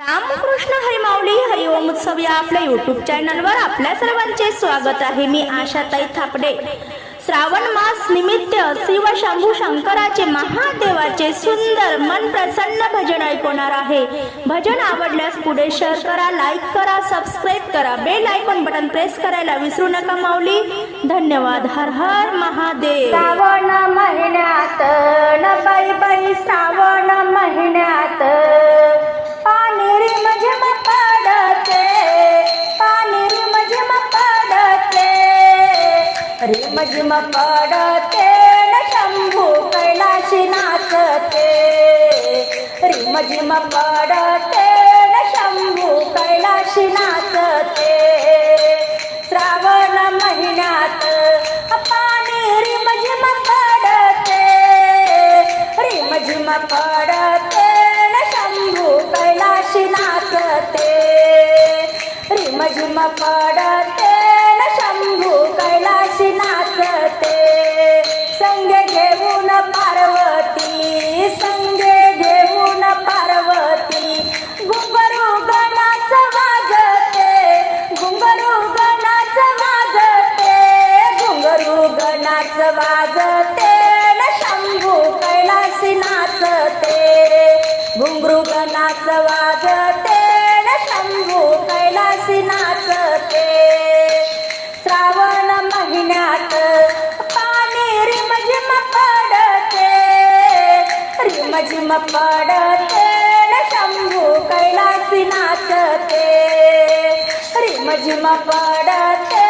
रामकृष्ण हरिमाऊली हरिओम उत्सव या आपल्या युट्यूब चॅनलवर आपल्या सर्वांचे स्वागत आहे. मी आशाताई थापडे. श्रावण मास निमित्त शिव शंभू शंकराचे महादेवाचे सुंदर मन प्रसन्न भजन ऐकवणार आहे. भजन आवडल्यास पुढे शेअर करा लाईक करा सबस्क्राईब करा. बेल आयकॉन बटन प्रेस करायला विसरू नका माऊली. धन्यवाद. हर हर महादेव. श्रावण महिन्यात न बाई बाई श्रावण महिन्यात भजम पडते शंभू कैलाशी नाचते. रिमझिम पडते न शंभू कैलाशी नाचते. श्रावण महिन्यात पाणी रिमझिम पडते रिमझिम पडते शंभू कैलाशी नाचते. रिमझिम पडते नाच वाजते शंभू कैलासी नाचते श्रावण महिन्यात पाणी रिमझिम पडते. रिमझिम पडते शंभू कैलासी नाचते रिमझिम पडते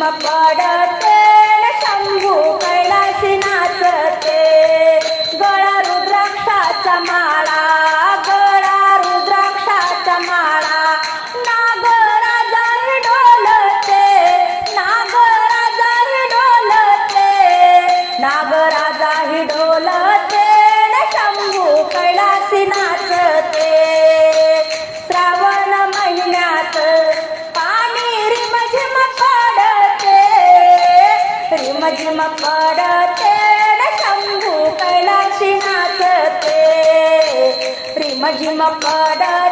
रिम पडते शंभू कैलासी नाचते. गळा रुद्राक्षाचा माळा गळा रुद्राक्षाचा माळा. नागराजा डोलते नागराजा डोलते. नागराजा डोलते पडते शंभू कैलाशी नाचते. रिम झिम पडते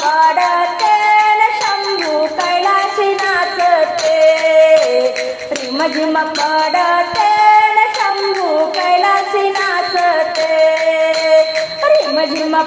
झिम शंभू कैलासी नाचते. रिम झिम शंभू कैलासी नाचते. रिम झिम